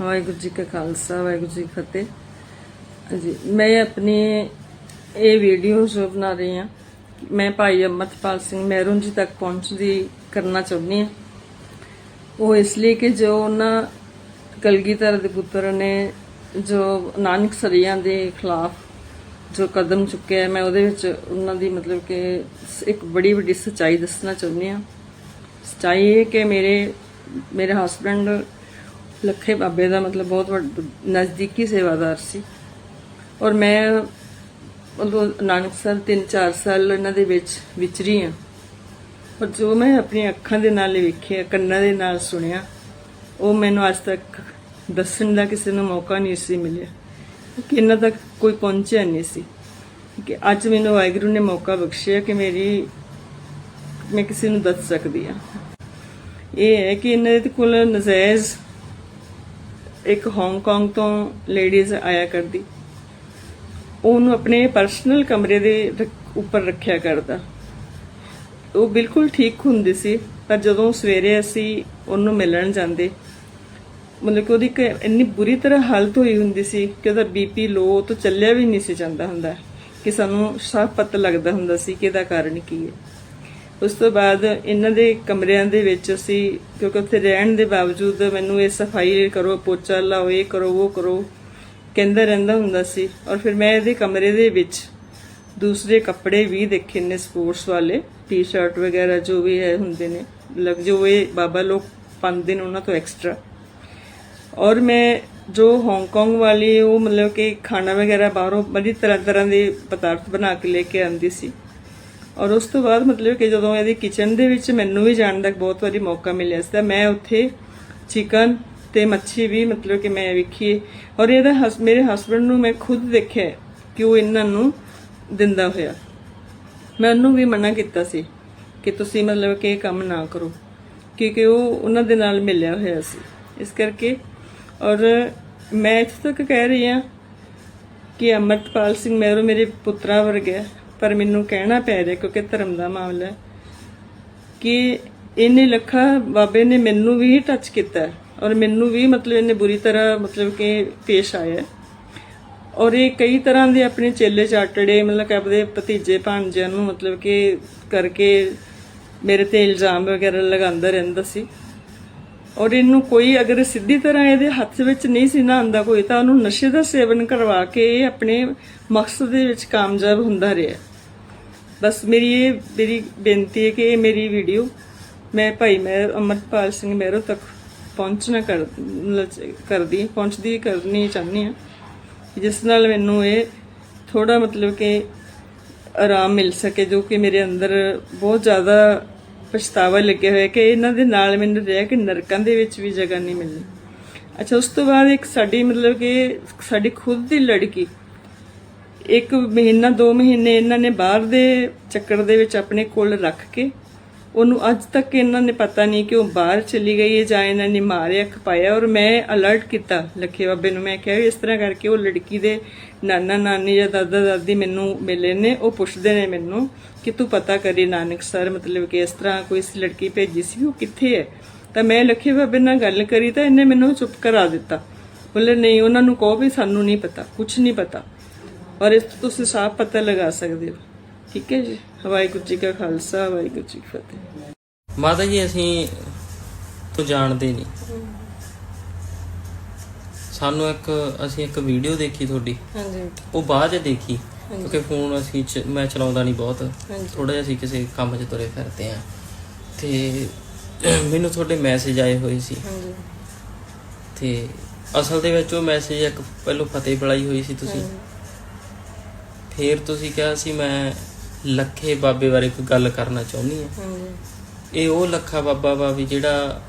ਵਾਹਿਗੁਰੂ ਜੀ ਕਾ ਖਾਲਸਾ, ਵਾਹਿਗੁਰੂ ਜੀ ਕੀ ਫਤਿਹ। ਜੀ ਮੈਂ ਆਪਣੀ ਇਹ ਵੀਡੀਓ ਜੋ ਬਣਾ ਰਹੀ ਹਾਂ, ਮੈਂ ਭਾਈ ਅਮਰਪਾਲ ਸਿੰਘ ਮਹਿਰੂਨ ਜੀ ਤੱਕ ਪਹੁੰਚਦੀ ਕਰਨਾ ਚਾਹੁੰਦੀ ਹਾਂ। ਉਹ ਇਸ ਲਈ ਕਿ ਜੋ ਉਹਨਾਂ ਕਲਗੀਧਰ ਦੇ ਪੁੱਤਰ ਨੇ ਜੋ ਨਾਨਕ ਸਰੀਆਂ ਦੇ ਖਿਲਾਫ ਜੋ ਕਦਮ ਚੁੱਕਿਆ ਮੈਂ ਉਹਦੇ ਵਿੱਚ ਉਹਨਾਂ ਦੀ ਮਤਲਬ ਕਿ ਇੱਕ ਬੜੀ ਵੱਡੀ ਸੱਚਾਈ ਦੱਸਣਾ ਚਾਹੁੰਦੀ ਹਾਂ। ਸੱਚਾਈ ਇਹ ਕਿ ਮੇਰੇ ਮੇਰੇ ਹਸਬੰਡ ਲੱਖੇ ਬਾਬੇ ਦਾ ਮਤਲਬ ਬਹੁਤ ਵੱਡਾ, ਨਜ਼ਦੀਕੀ ਸੇਵਾਦਾਰ ਸੀ। ਔਰ ਮੈਂ ਮਤਲਬ ਨਾਨਕਸਰ 3-4 ਸਾਲ ਇਹਨਾਂ ਦੇ ਵਿੱਚ ਵਿਚਰੀ ਹਾਂ ਪਰ ਜੋ ਮੈਂ ਆਪਣੀਆਂ ਅੱਖਾਂ ਦੇ ਨਾਲ ਵੇਖਿਆ, ਕੰਨਾਂ ਦੇ ਨਾਲ ਸੁਣਿਆ, ਉਹ ਮੈਨੂੰ ਅੱਜ ਤੱਕ ਦੱਸਣ ਦਾ ਕਿਸੇ ਨੂੰ ਮੌਕਾ ਨਹੀਂ ਸੀ ਮਿਲਿਆ। ਕਿ ਇਹਨਾਂ ਤੱਕ ਕੋਈ ਪਹੁੰਚਿਆ ਨਹੀਂ ਸੀ। ਕਿ ਅੱਜ ਮੈਨੂੰ ਵਾਹਿਗੁਰੂ ਨੇ ਮੌਕਾ ਬਖਸ਼ਿਆ ਕਿ ਮੇਰੀ, ਮੈਂ ਕਿਸੇ ਨੂੰ ਦੱਸ ਸਕਦੀ ਹਾਂ ਇਹ ਹੈ ਕਿ ਇਹਨਾਂ ਦੇ ਕੋਲ ਨਜਾਇਜ਼ ਇੱਕ ਹਾਂਗਕਾਂਗ ਤੋਂ ਲੇਡੀਜ਼ ਆਇਆ ਕਰਦੀ। ਉਹਨੂੰ ਆਪਣੇ ਪਰਸਨਲ ਕਮਰੇ ਦੇ ਉੱਪਰ ਰੱਖਿਆ ਕਰਦਾ। ਉਹ ਬਿਲਕੁਲ ਠੀਕ ਹੁੰਦੀ ਸੀ, ਪਰ ਜਦੋਂ ਸਵੇਰੇ ਅਸੀਂ ਉਹਨੂੰ ਮਿਲਣ ਜਾਂਦੇ, ਮਤਲਬ ਕਿ ਉਹਦੀ ਇੱਕ ਇੰਨੀ ਬੁਰੀ ਤਰ੍ਹਾਂ ਹਾਲਤ ਹੋਈ ਹੁੰਦੀ ਸੀ ਕਿ ਉਹਦਾ ਬੀਪੀ ਲੋ ਤੋਂ ਚੱਲਿਆ ਵੀ ਨਹੀਂ ਸੀ ਜਾਂਦਾ ਹੁੰਦਾ। ਕਿ ਸਾਨੂੰ ਸਾਫ਼ ਪਤਾ ਲੱਗਦਾ ਹੁੰਦਾ ਸੀ ਕਿ ਇਹਦਾ ਕਾਰਨ ਕੀ ਹੈ। ਉਸ ਤੋਂ ਬਾਅਦ ਇਹਨਾਂ ਦੇ ਕਮਰਿਆਂ ਦੇ ਵਿੱਚ ਅਸੀਂ, ਕਿਉਂਕਿ ਉੱਥੇ ਰਹਿਣ ਦੇ ਬਾਵਜੂਦ ਮੈਨੂੰ ਇਹ ਸਫ਼ਾਈ ਕਰੋ, ਪੋਚਾ ਲਾਓ, ਇਹ ਕਰੋ, ਉਹ ਕਰੋ, ਕਹਿੰਦਾ ਰਹਿੰਦਾ ਹੁੰਦਾ ਸੀ। ਔਰ ਫਿਰ ਮੈਂ ਇਹਦੇ ਕਮਰੇ ਦੇ ਵਿੱਚ ਦੂਸਰੇ ਕੱਪੜੇ ਵੀ ਦੇਖੇ ਨੇ ਸਪੋਰਟਸ ਵਾਲੇ, ਟੀ-ਸ਼ਰਟ ਵਗੈਰਾ ਜੋ ਵੀ ਹੈ ਹੁੰਦੇ ਨੇ ਲੱਗ ਜੋ ਇਹ ਬਾਬਾ ਲੋਕ ਪਾਉਂਦੇ ਨੇ ਉਹਨਾਂ ਤੋਂ ਐਕਸਟਰਾ ਔਰ ਮੈਂ ਜੋ ਹਾਂਗਕਾਂਗ ਵਾਲੀ ਉਹ ਮਤਲਬ ਕਿ ਖਾਣਾ ਵਗੈਰਾ ਬਾਹਰੋਂ ਬੜੀ ਤਰ੍ਹਾਂ ਤਰ੍ਹਾਂ ਦੇ ਪਦਾਰਥ ਬਣਾ ਕੇ ਲੈ ਕੇ ਆਉਂਦੀ ਸੀ। ਔਰ ਉਸ ਤੋਂ ਬਾਅਦ ਮਤਲਬ ਕਿ ਜਦੋਂ ਇਹਦੀ ਕਿਚਨ ਦੇ ਵਿੱਚ ਮੈਨੂੰ ਵੀ ਜਾਣ ਦਾ ਬਹੁਤ ਵਾਰੀ ਮੌਕਾ ਮਿਲਿਆ ਸੀ ਤਾਂ ਮੈਂ ਉੱਥੇ ਚਿਕਨ ਤੇ ਮੱਛੀ ਵੀ ਮਤਲਬ ਕਿ ਮੈਂ ਵੇਖੀ ਔਰ ਇਹਦਾ ਹਸ- ਮੇਰੇ ਹਸਬੰਡ ਨੂੰ ਮੈਂ ਖੁਦ ਦੇਖਿਆ ਕਿ ਉਹ ਇਹਨਾਂ ਨੂੰ ਦਿੰਦਾ ਹੋਇਆ। ਮੈਂ ਉਹਨੂੰ ਵੀ ਮਨਾ ਕੀਤਾ ਸੀ ਕਿ ਤੁਸੀਂ ਮਤਲਬ ਕਿ ਇਹ ਕੰਮ ਨਾ ਕਰੋ, ਕਿਉਂਕਿ ਉਹ ਉਹਨਾਂ ਦੇ ਨਾਲ ਮਿਲਿਆ ਹੋਇਆ ਸੀ। ਇਸ ਕਰਕੇ ਔਰ ਮੈਂ ਇੱਥੇ ਤੱਕ ਕਹਿ ਰਹੀ ਹਾਂ ਕਿ ਅਮਰਤਪਾਲ ਸਿੰਘ ਮਹਿਰੋ ਮੇਰੇ ਪੁੱਤਰਾ ਵਰਗਾ ਪਰ ਮੈਨੂੰ ਕਹਿਣਾ ਪੈ ਰਿਹਾ, ਕਿਉਂਕਿ ਧਰਮ ਦਾ ਮਾਮਲਾ ਕਿ ਇਹਨੇ ਲੱਖਾ ਬਾਬੇ ਨੇ ਮੈਨੂੰ ਵੀ ਟੱਚ ਕੀਤਾ ਔਰ ਮੈਨੂੰ ਵੀ ਮਤਲਬ ਇਹਨੇ ਬੁਰੀ ਤਰ੍ਹਾਂ ਮਤਲਬ ਕਿ ਪੇਸ਼ ਆਇਆ ਔਰ ਇਹ ਕਈ ਤਰ੍ਹਾਂ ਦੇ ਆਪਣੇ ਚੇਲੇ ਚਾਟੜੇ, ਮਤਲਬ ਕਿ ਆਪਣੇ ਭਤੀਜੇ ਭਾਣਜਿਆਂ ਨੂੰ ਮਤਲਬ ਕਿ ਕਰਕੇ ਮੇਰੇ ਤੇ ਇਲਜ਼ਾਮ ਵਗੈਰਾ ਲਗਾਉਂਦਾ ਰਹਿੰਦਾ ਸੀ। ਔਰ ਇਹਨੂੰ ਕੋਈ ਅਗਰ ਸਿੱਧੀ ਤਰ੍ਹਾਂ ਇਹਦੇ ਹੱਥ ਵਿੱਚ ਨਹੀਂ ਸੀ ਨਾ ਆਂਦਾ ਕੋਈ, ਤਾਂ ਉਹਨੂੰ ਨਸ਼ੇ ਦਾ ਸੇਵਨ ਕਰਵਾ ਕੇ ਇਹ ਆਪਣੇ ਮਕਸਦ ਦੇ ਵਿੱਚ ਕਾਮਯਾਬ ਹੁੰਦਾ ਰਿਹਾ ਬਸ ਮੇਰੀ ਇਹ, ਮੇਰੀ ਬੇਨਤੀ ਹੈ ਕਿ ਇਹ ਮੇਰੀ ਵੀਡੀਓ ਮੈਂ ਭਾਈ ਮੈਂ ਅਮਰਪਾਲ ਸਿੰਘ ਮਹਿਰੋ ਤੱਕ ਪਹੁੰਚਣਾ ਕਰ ਕਰਦੀ, ਪਹੁੰਚਦੀ ਕਰਨੀ ਚਾਹੁੰਦੀ ਹਾਂ। ਜਿਸ ਨਾਲ ਮੈਨੂੰ ਇਹ ਥੋੜਾ ਮਤਲਬ ਕਿ ਆਰਾਮ ਮਿਲ ਸਕੇ, ਜੋ ਕਿ ਮੇਰੇ ਅੰਦਰ ਬਹੁਤ ਜ਼ਿਆਦਾ ਪਛਤਾਵਾ ਲੱਗਿਆ ਹੋਇਆ ਕਿ ਇਹਨਾਂ ਦੇ ਨਾਲ ਮੈਨੂੰ ਰਹਿ ਕੇ ਨਰਕਾਂ ਦੇ ਵਿੱਚ ਵੀ ਜਗ੍ਹਾ ਨਹੀਂ ਮਿਲਣੀ ਅੱਛਾ, ਉਸ ਤੋਂ ਬਾਅਦ ਇੱਕ ਸਾਡੀ ਮਤਲਬ ਕਿ ਸਾਡੀ ਖੁਦ ਦੀ ਲੜਕੀ ਇੱਕ ਮਹੀਨਾ, ਦੋ ਮਹੀਨੇ ਇਹਨਾਂ ਨੇ ਬਾਹਰ ਦੇ ਚੱਕਰ ਦੇ ਵਿੱਚ ਆਪਣੇ ਕੋਲ ਰੱਖ ਕੇ ਉਹਨੂੰ ਅੱਜ ਤੱਕ ਇਹਨਾਂ ਨੇ ਪਤਾ ਨਹੀਂ ਕਿ ਉਹ ਬਾਹਰ ਚਲੀ ਗਈ ਹੈ ਜਾਂ ਇਹਨਾਂ ਨੇ ਮਾਰਿਆ, ਖਪਾਇਆ। ਔਰ ਮੈਂ ਅਲਰਟ ਕੀਤਾ ਲੱਖੇ ਬਾਬੇ ਨੂੰ। ਮੈਂ ਕਿਹਾ ਵੀ ਇਸ ਤਰ੍ਹਾਂ ਕਰਕੇ ਉਹ ਲੜਕੀ ਦੇ ਨਾਨਾ, ਨਾਨੀ ਜਾਂ ਦਾਦਾ, ਦਾਦੀ ਮੈਨੂੰ ਮਿਲੇ ਨੇ। ਉਹ ਪੁੱਛਦੇ ਨੇ ਮੈਨੂੰ ਕਿ ਤੂੰ ਪਤਾ ਕਰੀ ਨਾਨਕ ਸਰ, ਮਤਲਬ ਕਿ ਇਸ ਤਰ੍ਹਾਂ ਕੋਈ ਇਸ ਲੜਕੀ ਭੇਜੀ ਸੀ, ਉਹ ਕਿੱਥੇ ਹੈ? ਤਾਂ ਮੈਂ ਲੱਖੇ ਬਾਬੇ ਨਾਲ ਗੱਲ ਕਰੀ ਤਾਂ ਇਹਨੇ ਮੈਨੂੰ ਚੁੱਪ ਕਰਾ ਦਿੱਤਾ। ਬੋਲੇ, ਨਹੀਂ, ਉਹਨਾਂ ਨੂੰ ਕਹੋ ਵੀ ਸਾਨੂੰ ਨਹੀਂ ਪਤਾ ਕੁਝ ਨਹੀਂ ਪਤਾ। ਔਰ ਇਸ ਤੋਂ ਤੁਸੀਂ ਸਾਫ਼ ਪਤਾ ਲਗਾ ਸਕਦੇ ਹੋ। ਠੀਕ ਹੈ ਜੀ। ਵਾਹਿਗੁਰੂ ਜੀ ਕਾ ਖਾਲਸਾ ਵਾਹਿਗੁਰੂ ਜੀ ਕੀ ਫਤਿਹ। ਮਾਤਾ ਜੀ ਅਸੀਂ ਤੋਂ ਜਾਣਦੇ ਨਹੀਂ। ਸਾਨੂੰ ਇੱਕ ਅਸੀਂ ਇੱਕ ਵੀਡੀਓ ਦੇਖੀ ਤੁਹਾਡੀ। ਹਾਂਜੀ। ਉਹ ਬਾਅਦ ਚ ਦੇਖੀ ਕਿਉਂਕਿ ਫੋਨ ਅਸੀਂ ਮੈਂ ਚਲਾਉਂਦਾ ਨਹੀਂ ਬਹੁਤ। ਥੋੜਾ ਜਿਹਾ ਅਸੀਂ ਕਿਸੇ ਕੰਮ 'ਚ ਤੁਰੇ ਫਿਰਦੇ ਆ ਤੇ ਮੈਨੂੰ ਤੁਹਾਡੇ ਮੈਸੇਜ ਆਏ ਹੋਏ ਸੀ। ਹਾਂਜੀ। ਤੇ ਅਸਲ ਦੇ ਵਿੱਚ ਉਹ ਮੈਸੇਜ ਇੱਕ ਪਹਿਲੋਂ ਫਤਿਹ ਬੁਲਾਈ ਹੋਈ ਸੀ ਤੁਸੀਂ। ਫਿਰ ਤੁਸੀਂ ਕਿਹਾ ਸੀ ਮੈਂ ਲੱਖੇ ਬਾਬੇ ਬਾਰੇ ਕੋਈ ਗੱਲ ਕਰਨਾ ਚਾਹੁੰਦੀ ਹਾਂ। ਹਾਂਜੀ ਇਹ ਉਹ ਲੱਖਾ ਬਾਬਾ ਵਾ ਵੀ ਜਿਹੜਾ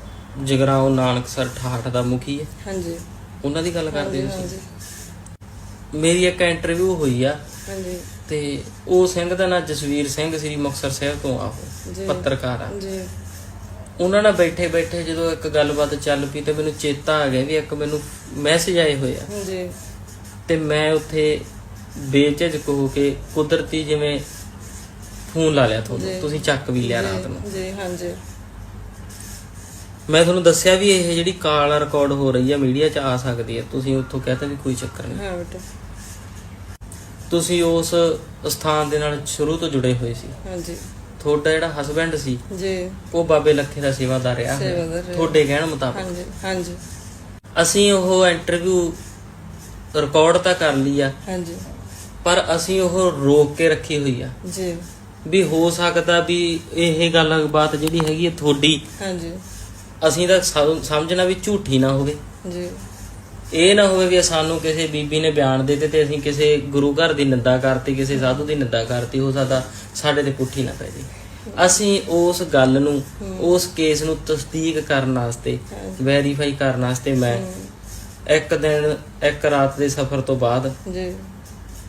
ਜਗਰਾਉਂ ਨਾਨਕਸਰ ਠਾਠ ਦਾ ਮੁਖੀ ਹੈ। ਹਾਂਜੀ। ਉਹਨਾਂ ਦੀ ਗੱਲ ਕਰਦੇ ਤੁਸੀਂ? ਮੇਰੀ ਇੱਕ ਇੰਟਰਵਿਊ ਹੋਈ ਆ। ਹਾਂਜੀ। ਤੇ ਉਹ ਸਿੰਘ ਦਾ ਨਾਂ ਜਸਵੀਰ ਸਿੰਘ ਸ੍ਰੀ ਮੁਕਤਸਰ ਸਾਹਿਬ ਤੋਂ ਆ ਉਹ। ਪੱਤਰਕਾਰ ਆ। ਜੀ। ਉਹਨਾਂ ਨਾਲ ਬੈਠੇ ਬੈਠੇ ਜਦੋਂ ਇੱਕ ਗੱਲਬਾਤ ਚੱਲ ਪਈ ਤੇ ਮੈਨੂੰ ਚੇਤਾ ਆ ਗਿਆ ਵੀ ਇੱਕ ਮੈਨੂੰ ਮੈਸੇਜ ਆਏ ਹੋਏ ਆ। ਜੀ। ਤੇ ਮੈਂ ਉੱਥੇ ਬੇਝਿਜਕ ਹੋ ਕੇ ਕੁਦਰਤੀ ਜਿਵੇਂ ਫੋਨ ਲਾ ਲਿਆ ਤੁਹਾਨੂੰ। ਤੁਸੀਂ ਚੱਕ ਵੀ ਲਿਆ ਰਾਤ ਨੂੰ। ਜੀ ਹਾਂਜੀ। ਮੈਂ ਤੁਹਾਨੂੰ ਦੱਸਿਆ ਵੀ ਇਹ ਜਿਹੜੀ ਕਾਲ ਰਿਕਾਰਡ ਹੋ ਰਹੀ ਆ ਮੀਡੀਆ 'ਚ ਆ ਸਕਦੀ ਹੈ ਤੁਸੀਂ ਉੱਥੋਂ ਕਹਤਾ ਵੀ ਕੋਈ ਚੱਕਰ ਨਹੀਂ। ਹਾਂ ਬੇਟਾ। ਤੁਸੀਂ ਉਸ ਸਥਾਨ ਦੇ ਨਾਲ ਸ਼ੁਰੂ ਤੋਂ ਜੁੜੇ ਹੋਏ ਸੀ। ਹਾਂਜੀ। ਤੁਹਾਡਾ ਜਿਹੜਾ ਹਸਬੰਡ ਸੀ ਜੀ। ਉਹ ਬਾਬੇ ਲੱਖੇ ਦਾ। ਸੇਵਾਦਾਰ ਰਿਹਾ। ਤੁਹਾਡੇ ਕਹਿਣ ਮੁਤਾਬਕ। ਹਾਂਜੀ ਹਾਂਜੀ। ਅਸੀਂ ਉਹ ਇੰਟਰਵਿਊ ਰਿਕਾਰਡ ਤਾਂ ਕਰ ਲਈ ਆ। ਹਾਂਜੀ। ਪਰ ਅਸੀਂ ਉਹ ਰੋਕ ਕੇ ਰੱਖੀ ਹੋਈ ਆ। ਜੀ। ਵੀ ਹੋ ਸਕਦਾ ਵੀ ਇਹ ਗੱਲਬਾਤ ਜਿਹੜੀ ਹੈਗੀ ਹੈ ਤੁਹਾਡੀ ਹਾਂਜੀ। ਅਸੀਂ ਤਾਂ ਸਮ- ਸਮਝਣਾ ਵੀ ਝੂਠੀ ਨਾ ਹੋਵੇ। ਜੀ। ਇਹ ਨਾ ਹੋਵੇ ਵੀ ਸਾਨੂੰ ਕਿਸੇ ਬੀਬੀ ਨੇ ਬਿਆਨ ਦੇ ਦਿੱਤੇ ਤੇ ਅਸੀਂ ਕਿਸੇ ਗੁਰੂ ਘਰ ਦੀ ਨਿੰਦਾ ਕਰਤੀ ਕਿਸੇ ਸਾਧੂ ਦੀ ਨਿੰਦਾ ਕਰਤੀ ਹੋ ਸਕਦਾ ਸਾਡੇ ਤੇ ਪੁੱਠੀ ਨਾ ਪੈ ਜੇ। ਅਸੀਂ ਉਸ ਗੱਲ ਨੂੰ ਉਸ ਕੇਸ ਨੂੰ ਤਸਦੀਕ ਕਰਨ ਵਾਸਤੇ ਵੈਰੀਫਾਈ ਕਰਨ ਵਾਸਤੇ ਮੈਂ ਇੱਕ ਦਿਨ ਇੱਕ ਰਾਤ ਦੇ ਸਫ਼ਰ ਤੋਂ ਬਾਅਦ ਜੀ।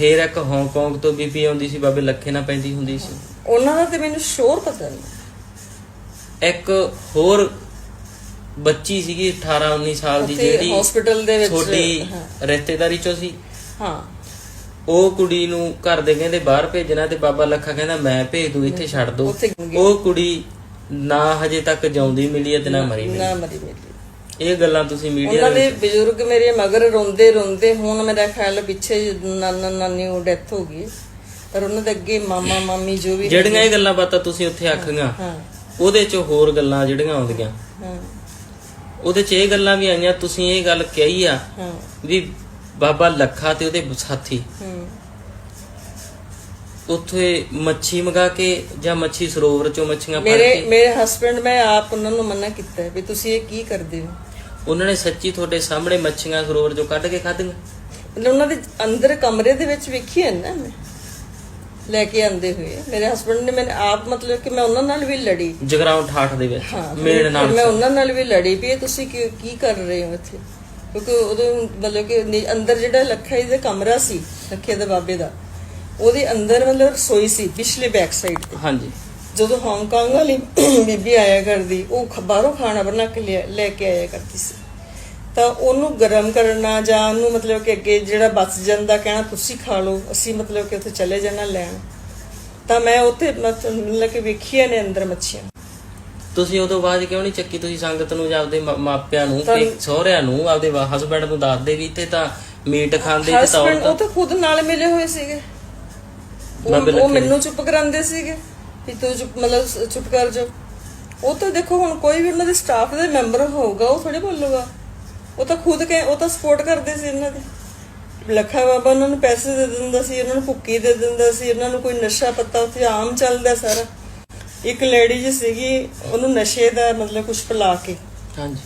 ਫੇਰ ਇੱਕ ਹਾਂਗਕਾਂਗ ਤੋਂ ਬੀਬੀ ਆਉਂਦੀ ਸੀ ਬਾਬੇ ਲੱਖੇ ਨਾਲ ਪੈਂਦੀ ਹੁੰਦੀ ਸੀ। ਉਹਨਾਂ ਦਾ ਤੇ ਮੈਨੂੰ ਸ਼ੋਰ ਪਤਾ ਨਹੀਂ। ਇੱਕ ਹੋਰ ਬੱਚੀ ਸੀਗੀ 18 19 ਸਾਲ ਦੀ ਜਿਹੜੀ hospital ਦੇ ਵਿੱਚ, ਛੋਟੀ। ਰਿਸ਼ਤੇਦਾਰੀ ਚੋਂ ਸੀ। ਹਾਂ। ਉਹ ਕੁੜੀ ਨੂੰ ਘਰ ਦੇ ਕਹਿੰਦੇ ਬਾਹਰ ਭੇਜਣਾ ਤੇ ਬਾਬਾ ਲੱਖਾ ਕਹਿੰਦਾ ਮੈਂ ਭੇਜ ਦੂੰ ਇੱਥੇ ਛੱਡ ਦੋ। ਉਹ ਕੁੜੀ ਨਾ ਹਜੇ ਤੱਕ ਜਿਉਂਦੀ ਮਿਲੀ ਹੈ ਤੇ ਨਾ ਮਰੀ ਮਿਲੀ। ਨਾ ਮਰੀ ਮੇਰੀ ਇਹ ਗੱਲਾਂ ਤੁਸੀਂ ਮੀਡੀਆ ਉਹਨਾਂ ਦੇ ਬਜ਼ੁਰਗ ਮੇਰੇ ਮਗਰ ਰੋਂਦੇ ਰੋਂਦੇ ਹੁਣ ਮੇਰਾ ਖਿਆਲ ਪਿੱਛੇ ਨਾਨਾ ਨਾਨੀ ਉਹ ਡੈਥ ਹੋ ਗਈ। ਪਰ ਉਹਨਾਂ ਦੇ ਅੱਗੇ ਮਾਮਾ ਮਾਮੀ ਜੋ ਵੀ ਜਿਹੜੀਆਂ ਇਹ ਗੱਲਾਂ ਬਾਤਾਂ ਤੁਸੀਂ ਉੱਥੇ ਆਖੀਆਂ ਹਾਂ ਉਹਦੇ ਚ ਹੋਰ ਗੱਲਾਂ ਜਿਹੜੀਆਂ ਆਉਂਦੀਆਂ। ਹਾਂ। ਉਹਦੇ ਚ ਇਹ ਗੱਲਾਂ ਵੀ ਆਈਆਂ ਤੁਸੀਂ ਇਹ ਗੱਲ ਕਹੀ ਆ ਵੀ ਬਾਬਾ ਲੱਖਾ ਤੇ ਉਹਦੇ ਸਾਥੀ। ਉੱਥੇ ਮੱਛੀ ਮੰਗਾ ਕੇ ਜਾਂ ਮੱਛੀ ਸਰੋਵਰ ਚੋਂ ਮੱਛੀਆਂ ਫੜ ਮੇਰੇ ਕੇ? ਮੇਰੇ ਹਸਬੰਡ ਮੈਂ ਆਪ ਉਹਨਾਂ ਨੂੰ ਮਨਾ ਕੀਤਾ ਵੀ ਤੁਸੀਂ ਇਹ ਕੀ ਕਰਦੇ ਹੋ? ਉਹਨਾਂ ਨੇ ਸੱਚੀ ਤੁਹਾਡੇ ਸਾਹਮਣੇ ਮੱਛੀਆਂ ਸਰੋਵਰ ਚੋਂ ਕੱਢ ਕੇ ਖਾਧੀਆਂ? ਮਤਲਬ ਉਹਨਾਂ ਦੇ ਅੰਦਰ ਕਮਰੇ ਦੇ ਵਿੱਚ ਵੇਖੀ ਹੈ ਨਾ ਮੈਂ। ਲੈ ਕੇ ਆਂਦੇ ਹੋਏ ਮੇਰੇ ਹਸਬੰਡ ਨੇ ਮੈਨੂੰ ਆਪ ਮਤਲਬ ਕਿ ਮੈਂ ਉਹਨਾਂ ਨਾਲ ਵੀ ਲੜੀ। ਜਗਰਾਉਂ ਠਾਠ ਦੇ ਵਿੱਚ ਫਿਰ ਨਾਲ ਮੈਂ ਉਹਨਾਂ ਨਾਲ ਵੀ ਲੜੀ ਵੀ ਤੁਸੀਂ ਕੀ ਕੀ ਕਰ ਰਹੇ ਹੋ ਇੱਥੇ? ਕਿਉਂਕਿ ਉਦੋਂ ਮਤਲਬ ਕਿ ਅੰਦਰ ਜਿਹੜਾ ਲੱਖਾ ਦਾ ਕਮਰਾ ਸੀ ਲੱਖੇ ਦੇ ਬਾਬੇ ਦਾ ਉਹਦੇ ਅੰਦਰ ਮਤਲਬ ਰਸੋਈ ਸੀ ਪਿਛਲੇ ਬੈਕ ਸਾਈਡ ਤੇ। ਹਾਂਜੀ। ਜਦੋਂ ਹਾਂਗਕਾਂਗ ਵਾਲੀ ਬੀਬੀ ਆਇਆ ਕਰਦੀ ਉਹ ਬਾਹਰੋਂ ਖਾਣਾ ਬਣਾ ਕੇ ਲੈ ਕੇ ਆਇਆ ਕਰਦੀ ਸੀ। ਤਾਂ ਉਹਨੂੰ ਗਰਮ ਕਰਨਾ ਜਾਂ ਉਹਨੂੰ ਮਤਲਬ ਕਿ ਅੱਗੇ ਜਿਹੜਾ ਬਚ ਜਾਂਦਾ ਕਹਿਣਾ ਤੁਸੀਂ ਖਾ ਲਓ ਅਸੀਂ ਮਤਲਬ ਕਿ ਉੱਥੇ ਚਲੇ ਜਾਣਾ ਲੈਣ। ਤਾਂ ਮੈਂ ਉੱਥੇ ਮਤ- ਮਤਲਬ ਕਿ ਵੇਖੀਆਂ ਨੇ ਅੰਦਰ ਮੱਛੀਆਂ। ਤੁਸੀਂ ਉਦੋਂ ਬਾਅਦ ਕਿਉਂ ਨਹੀਂ ਚੱਕੀ ਤੁਸੀਂ ਸੰਗਤ ਨੂੰ ਜਾਂ ਆਪਦੇ ਮਾਪਿਆਂ ਨੂੰ ਤੇ ਸਹੁਰਿਆਂ ਨੂੰ ਆਪਦੇ ਹਸਬੰਡ ਨੂੰ ਦੱਸਦੇ ਵੀ ਇੱਥੇ ਤਾਂ ਮੀਟ ਖਾਂਦੇ ਤੇ ਤਾਂ ਉਹ ਤਾਂ ਖੁਦ ਨਾਲ ਮਿਲੇ ਹੋਏ ਸੀਗੇ। ਉਹ- ਮੈਨੂੰ ਚੁੱਪ ਕਰਾਉਂਦੇ ਸੀਗੇ। ਕਿ ਤੂੰ ਚੁੱਪ, ਮਤਲਬ ਸ- ਚੁੱਪ ਕਰ ਜਾ। ਉਹ ਤਾਂ ਦੇਖੋ ਹੁਣ ਕੋਈ ਵੀ ਉਹਨਾਂ ਦੇ ਸਟਾਫ ਦੇ ਮੈਂਬਰ ਹੋਊਗਾ, ਉਹ ਥੋੜੇ ਬੋਲੂਗਾ। ਉਹ ਤਾਂ ਖੁਦ ਕੇ ਉਹ ਤਾਂ ਸਪੋਰਟ ਕਰਦੇ ਸੀ ਇਹਨਾਂ ਦੇ। ਲੱਖਾ ਬਾਬਾ ਉਹਨਾਂ ਨੂੰ ਪੈਸੇ ਦੇ ਦਿੰਦਾ ਸੀ ਉਹਨਾਂ ਨੂੰ ਭੁੱਕੀ ਦੇ ਦਿੰਦਾ ਸੀ ਉਹਨਾਂ ਨੂੰ ਕੋਈ ਨਸ਼ਾ ਪੱਤਾ ਉੱਥੇ ਆਮ ਚੱਲਦਾ ਸਾਰਾ। ਇੱਕ ਲੇਡੀ ਜੀ ਸੀਗੀ, ਉਹਨੂੰ ਨਸ਼ੇ ਦਾ ਮਤਲਬ ਕੁਝ ਪਿਲਾ ਕੇ। ਹਾਂਜੀ।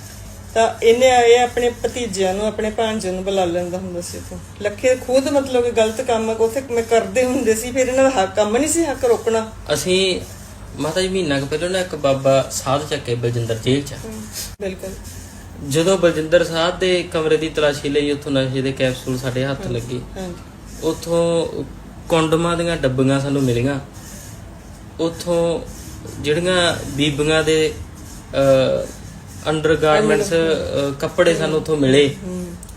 ਤਾਂ ਇਹਨੇ ਇਹ ਆਪਣੇ ਭਤੀਜਿਆਂ ਨੂੰ ਆਪਣੇ ਭਾਂਜੇ ਨੂੰ ਬੁਲਾ ਲੈਂਦਾ ਹੁੰਦਾ ਸੀ ਤੋਂ ਲੱਖੇ ਖੁਦ ਮਤਲਬ ਕਿ ਗਲਤ ਕੰਮ ਉਥੇ ਮੈਂ ਕਰਦੇ ਹੁੰਦੇ ਸੀ ਫਿਰ ਇਹਨਾਂ ਦਾ ਹੱਕ ਕੰਮ ਨਹੀਂ ਸੀ ਹੱਕ ਰੋਕਣਾ। ਅਸੀਂ ਮਾਤਾ ਜੀ ਮਹੀਨਾ ਕੁ ਪਹਿਲਾਂ ਨਾ ਇੱਕ ਬਾਬਾ ਸਾਧ ਚੱਕੇ ਬਲਜਿੰਦਰ ਜੇਲ੍ਹ ਚ। ਬਿਲਕੁਲ। ਜਦੋਂ ਬਲਜਿੰਦਰ ਸਾਧ ਦੇ ਕਮਰੇ ਦੀ ਤਲਾਸ਼ੀ ਲਈ ਉੱਥੋਂ ਨਸ਼ੇ ਦੇ ਕੈਪਸੂਲ ਸਾਡੇ ਹੱਥ ਲੱਗੇ ਹਾਂਜੀ। ਉੱਥੋਂ ਕੰਡਮਾਂ ਦੀਆਂ ਡੱਬੀਆਂ ਸਾਨੂੰ ਮਿਲੀਆਂ। ਉੱਥੋਂ ਜਿਹੜੀਆਂ ਬੀਬੀਆਂ ਦੇ ਅੰਡਰਗਾਰਮੈਂਟਸ ਕੱਪੜੇ ਸਾਨੂੰ ਉੱਥੋਂ ਮਿਲੇ।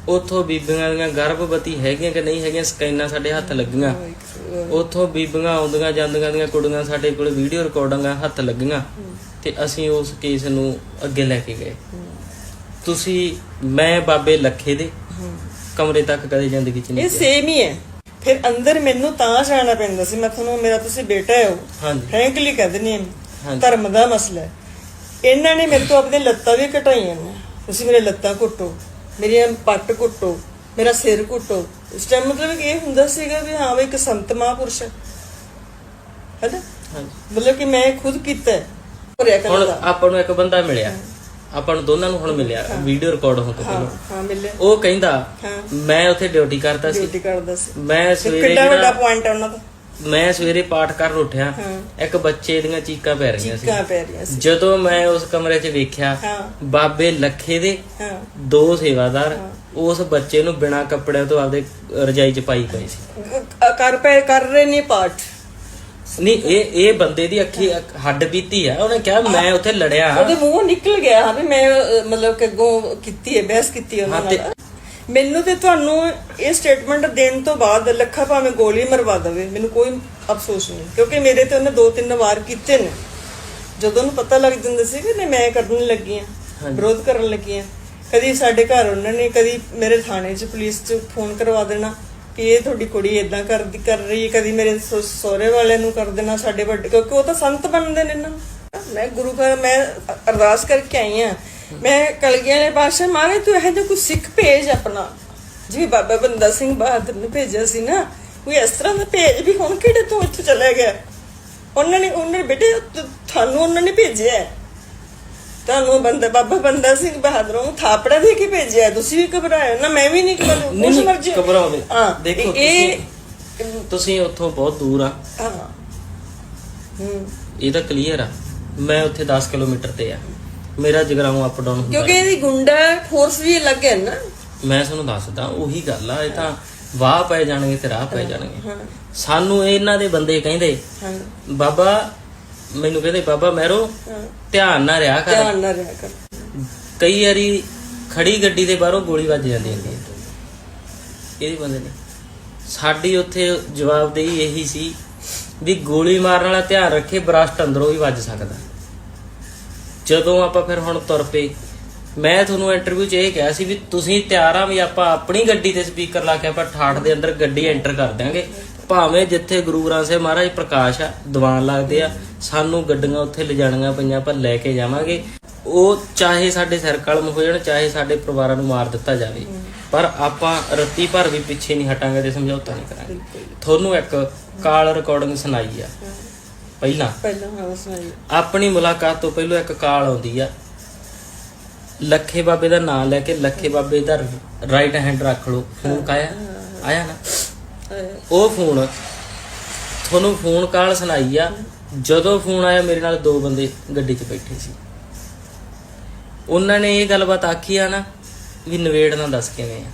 ਉੱਥੋਂ ਬੀਬੀਆਂ ਦੀਆਂ ਗਰਭਵਤੀ ਹੈਗੀਆਂ ਕਿ ਨਹੀਂ ਹੈਗੀਆਂ ਸਕੈਨਾਂ ਸਾਡੇ ਹੱਥ ਲੱਗੀਆਂ। ਉੱਥੋਂ ਬੀਬੀਆਂ ਆਉਂਦੀਆਂ ਜਾਂਦੀਆਂ ਦੀਆਂ ਕੁੜੀਆਂ ਸਾਡੇ ਕੋਲ ਵੀਡੀਓ ਰਿਕਾਰਡਿੰਗਾਂ ਹੱਥ ਲੱਗੀਆਂ ਤੇ ਅਸੀਂ ਉਸ ਕੇਸ ਨੂੰ ਅੱਗੇ ਲੈ ਕੇ ਗਏ। ਤੁਸੀਂ ਮੈਂ ਬਾਬੇ ਲੱਖੇ ਦੇ ਕਮਰੇ ਤੱਕ ਕਦੇ ਜ਼ਿੰਦਗੀ ਚ ਨਹੀਂ ਇਹ ਸੇਮ ਹੀ ਹੈ। ਫਿਰ ਅੰਦਰ ਮੈਨੂੰ ਤਾਂ ਜਾਣਾ ਪੈਂਦਾ ਸੀ। ਮੈਂ ਤੁਹਾਨੂੰ ਮੇਰਾ ਤੁਸੀਂ ਬੇਟਾ ਹੋ ਹਾਂਜੀ। ਫ੍ਰੈਂਕਲੀ ਕਹਿ ਹਾਂਜੀ। ਧਰਮ ਦਾ ਮਸਲਾ ਹੈ। ਇਹਨਾਂ ਨੇ ਮੇਰੇ ਤੋਂ ਆਪਣੀਆਂ ਲੱਤਾਂ ਵੀ ਘਟਾਈਆਂ ਨੇ। ਤੁਸੀਂ ਮੇਰੇ ਲੱਤਾਂ ਘੁੱਟੋ ਮੇਰੀਆਂ ਪੱਟ ਘੁੱਟੋ ਮੇਰਾ ਸਿਰ ਘੁੱਟੋ ਉਸ ਟਾਈਮ ਮਤਲਬ ਕਿ ਇਹ ਹੁੰਦਾ ਸੀਗਾ ਵੀ ਹਾਂ ਵੀ ਇੱਕ ਸੰਤ ਮਹਾਂਪੁਰਸ਼ ਹੈ। ਹੈਨਾ? ਮਤਲਬ ਕਿ ਮੈਂ ਖੁਦ ਕੀਤਾ ਹੈ। ਭਰਿਆ ਹੁਣ ਕਰਦਾ ਆਪਾਂ ਨੂੰ ਇੱਕ ਬੰਦਾ ਮਿਲਿਆ। ਆਪਾਂ ਨੂੰ ਦੋਨਾਂ ਨੂੰ ਹੁਣ ਮਿਲਿਆ। ਵੀਡੀਓ ਰਿਕਾਰਡ ਹੋ ਤੋਂ ਹਾਂ ਹਾਂ ਮਿਲੇ ਉਹ ਕਹਿੰਦਾ ਹਾਂ। ਮੈਂ ਉੱਥੇ ਡਿਊਟੀ ਕਰਦਾ ਸੀ। ਡਿਊਟੀ ਕਰਦਾ ਸੀ। ਮੈਂ ਸਵੇਰੇ ਕਿੰਨਾ ਵੱਡਾ ਜਿਹੜਾ ਪੁਆਇੰਟ ਹੈ ਉਹਨਾਂ ਦਾ। ਮੈਂ ਸਵੇਰੇ ਪਾਠ ਕਰਨ ਉੱਠਿਆ। ਇੱਕ ਬੱਚੇ ਦੀਆਂ ਚੀਕਾਂ ਪੈ ਰਹੀਆਂ ਸੀ। ਚੀਕਾਂ ਪੈ ਰਹੀਆਂ ਸੀ। ਜਦੋਂ ਮੈਂ ਉਸ ਕਮਰੇ 'ਚ ਵੇਖਿਆ ਬਾਬੇ ਲੱਖੇ ਦੇ ਦੋ ਸੇਵਾਦਾਰ ਉਸ ਬੱਚੇ ਨੂੰ ਬਿਨਾਂ ਕੱਪੜਿਆਂ ਤੋਂ ਆਪਦੇ ਰਜਾਈ 'ਚ ਪਾਈ ਪਈ ਸੀ। ਕਰ ਪਏ ਕਰ ਰਹੇ ਨੇ ਪਾਠ? ਨਹੀਂ ਇਹ ਇਹ ਬੰਦੇ ਦੀ ਅੱਖੀ ਹੱਡ ਬੀਤੀ ਆ। ਉਹਨੇ ਕਿਹਾ ਮੈਂ ਉੱਥੇ ਲੜਿਆ ਉਹਦੇ ਮੂੰਹੋਂ ਨਿਕਲ ਗਿਆ ਹਾਂ ਵੀ ਮੈਂ ਮਤਲਬ ਕਿ ਅੱਗੋਂ ਕੀਤੀ ਹੈ ਬਹਿਸ ਕੀਤੀ ਉਹਨਾਂ ਨਾਲ। ਮੈਨੂੰ ਤੇ ਤੁਹਾਨੂੰ ਇਹ ਸਟੇਟਮੈਂਟ ਦੇਣ ਤੋਂ ਬਾਅਦ ਲੱਖਾ ਭਾਵੇਂ ਗੋਲੀ ਮਰਵਾ ਦੇਵੇ ਮੈਨੂੰ ਕੋਈ ਅਫਸੋਸ ਨਹੀਂ। ਕਿਉਂਕਿ ਮੇਰੇ ਤੇ ਉਹਨੇ ਦੋ ਤਿੰਨ ਵਾਰ ਕੀਤੇ ਨੇ। ਜਦੋਂ ਉਹਨੂੰ ਪਤਾ ਲੱਗ ਜਾਂਦਾ ਸੀ ਕਿ ਨਹੀਂ ਮੈਂ ਕਰਨ ਲੱਗੀ ਆ ਵਿਰੋਧ ਕਰਨ ਲੱਗੀ ਆ ਕਦੀ ਸਾਡੇ ਘਰ ਉਹਨਾਂ ਨੇ ਕਦੀ ਮੇਰੇ ਥਾਣੇ 'ਚ ਪੁਲਿਸ 'ਚ ਫੋਨ ਕਰਵਾ ਦੇਣਾ ਕਿ ਇਹ ਤੁਹਾਡੀ ਕੁੜੀ ਇਦਾਂ ਕਰਦੀ ਕਰ ਰਹੀ ਹੈ ਕਦੀ ਮੇਰੇ ਸਹੁ- ਸਹੁਰੇ ਵਾਲਿਆਂ ਨੂੰ ਕਰ ਦੇਣਾ ਸਾਡੇ ਵੱਡੇ ਕਿਉਂਕਿ ਉਹ ਤਾਂ ਸੰਤ ਬਣਦੇ ਨੇ ਨਾ। ਮੈਂ ਗੁਰੂ ਘਰ ਮੈਂ ਅਰਦਾਸ ਕਰਕੇ ਆਈ ਆ ਮੈਂ ਕਲਗੀਆਂ ਨੇ ਪਾਸ਼ਾ ਮਾਰੇ ਤੂੰ ਇਹ ਕੋਈ ਸਿੱਖ ਭੇਜ ਆਪਣਾ। ਜਿਵੇਂ ਬਾਬਾ ਬੰਦਾ ਸਿੰਘ ਬਹਾਦਰ ਨੇ ਭੇਜਿਆ ਸੀ ਨਾ ਕੋਈ ਇਸ ਤਰ੍ਹਾਂ ਦਾ ਭੇਜ ਵੀ ਹੁਣ ਕਿਹੜੇ ਤੋਂ ਇੱਥੋਂ ਚਲਾ ਗਿਆ? ਉਹਨਾਂ ਨੇ ਉਹਨਾਂ ਨੇ ਬੇਟੇ ਤੁਹਾਨੂੰ ਉਹਨਾਂ ਨੇ ਭੇਜਿਆ। ਤੁਹਾਨੂੰ ਬੰਦਾ ਬਾਬਾ ਬੰਦਾ ਸਿੰਘ ਬਹਾਦਰ ਥਾਪੜਾ ਦੇ ਕੇ ਭੇਜਿਆ। ਤੁਸੀਂ ਵੀ ਘਬਰਾਇਓ ਨਾ ਮੈਂ ਵੀ ਨਹੀਂ ਘਬਰਾਉਂ ਨਹੀਂ, ਕੁਛ ਨਹੀਂ, ਮਰਜ਼ੀ ਘਬਰਾਓਗੇ। ਹਾਂ ਦੇਖੋ, ਇਹ ਤੁਸੀਂ ਉੱਥੋਂ ਬਹੁਤ ਦੂਰ ਆ। ਹਾਂ। ਹੂੰ। ਇਹ ਤਾਂ ਕਲੀਅਰ ਆ। ਮੈਂ ਉੱਥੇ 10 ਕਿਲੋਮੀਟਰ ਤੇ ਆ। ਮੇਰਾ ਜਗਰਾਉਂ ਅਪ ਡਾਊਨ ਹੁੰਦਾ ਕਿਉਂਕਿ ਇਹਦੀ ਗੁੰਡਾ ਫੋਰਸ ਵੀ ਅਲੱਗ ਹੈ ਨਾ। ਮੈਂ ਤੁਹਾਨੂੰ ਦੱਸਦਾ ਉਹੀ ਗੱਲ ਆ ਇਹ ਤਾਂ ਵਾਹ ਪੈ ਜਾਣਗੇ ਤੇ ਰਾਹ ਪੈ ਜਾਣਗੇ। ਸਾਨੂੰ ਇਹਨਾਂ ਦੇ ਬੰਦੇ ਕਹਿੰਦੇ ਬਾਬਾ ਮੈਨੂੰ ਕਹਿੰਦੇ ਬਾਬਾ ਮਹਿਰੋ ਧਿਆਨ ਨਾਲ ਰਿਹਾ ਕਰ। ਧਿਆਨ ਨਾਲ ਰਿਹਾ ਕਰ। ਕਈ ਵਾਰੀ ਖੜੀ ਗੱਡੀ ਦੇ ਬਾਹਰੋਂ ਗੋਲੀ ਵੱਜ ਜਾਂਦੀ ਹੁੰਦੀ ਹੈ। ਇਹਦੇ ਬੰਦੇ ਨੇ। ਸਾਡੀ ਉੱਥੇ ਜਵਾਬਦੇਹੀ ਇਹੀ ਸੀ ਵੀ ਗੋਲੀ ਮਾਰਨ ਵਾਲਾ ਧਿਆਨ ਰੱਖੇ ਬਰਾਸਟ ਅੰਦਰੋਂ ਵੀ ਵੱਜ ਸਕਦਾ। ਜਦੋਂ ਆਪਾਂ ਫਿਰ ਹੁਣ ਤੁਰ ਪਏ ਮੈਂ ਤੁਹਾਨੂੰ ਇੰਟਰਵਿਊ 'ਚ ਇਹ ਕਿਹਾ ਸੀ ਵੀ ਤੁਸੀਂ ਤਿਆਰ ਆ ਵੀ ਆਪਾਂ ਆਪਣੀ ਗੱਡੀ ਤੇ ਸਪੀਕਰ ਲਾ ਕੇ ਆਪਾਂ ਠਾਠ ਦੇ ਅੰਦਰ ਗੱਡੀ ਐਂਟਰ ਕਰ ਦਿਆਂਗੇ। ਭਾਵੇਂ ਜਿੱਥੇ ਗੁਰੂ ਗ੍ਰੰਥ ਸਾਹਿਬ ਮਹਾਰਾਜ ਪ੍ਰਕਾਸ਼ ਆ ਦੀਵਾਨ ਲੱਗਦੇ ਆ ਸਾਨੂੰ ਗੱਡੀਆਂ ਉੱਥੇ ਲਿਜਾਣੀਆਂ ਪਈਆਂ ਆਪਾਂ ਲੈ ਕੇ ਜਾਵਾਂਗੇ। ਉਹ ਚਾਹੇ ਸਾਡੇ ਸਿਰ ਕਲਮ ਹੋ ਜਾਣ ਚਾਹੇ ਸਾਡੇ ਪਰਿਵਾਰਾਂ ਨੂੰ ਮਾਰ ਦਿੱਤਾ ਜਾਵੇ। ਪਰ ਆਪਾਂ ਰੱਤੀ ਭਰ ਵੀ ਪਿੱਛੇ ਨਹੀਂ ਹਟਾਂਗੇ ਤੇ ਸਮਝੌਤਾ ਨਹੀਂ ਕਰਾਂਗੇ। ਤੁਹਾਨੂੰ ਇੱਕ ਕਾਲ ਰਿਕਾਰਡਿੰਗ ਸੁਣਾਈ ਆ। ਪਹਿਲਾਂ। ਪਹਿਲਾਂ ਹਾਂ ਸੁਣਾਈ। ਆਪਣੀ ਮੁਲਾਕਾਤ ਤੋਂ ਪਹਿਲਾਂ ਇੱਕ ਕਾਲ ਆਉਂਦੀ ਆ। ਲੱਖੇ ਬਾਬੇ ਦਾ ਨਾਮ ਲੈ ਕੇ ਲੱਖੇ ਬਾਬੇ ਦਾ ਰਾਈਟ ਹੈਂਡ ਰੱਖ ਲਓ। ਫੋਨ ਕਾਇਆ? ਆਇਆ ਨਾ? ਉਹ ਫੋਨ ਤੁਹਾਨੂੰ ਫੋਨ ਕਾਲ ਸੁਣਾਈ ਆ। ਜਦੋਂ ਫੋਨ ਆਇਆ ਮੇਰੇ ਨਾਲ ਦੋ ਬੰਦੇ ਗੱਡੀ 'ਚ ਬੈਠੇ ਸੀ। ਉਹਨਾਂ ਨੇ ਇਹ ਗੱਲਬਾਤ ਆਖੀ ਆ ਨਾ ਵੀ ਨਵੇੜਨਾ ਦੱਸ ਕਿਵੇਂ ਆ।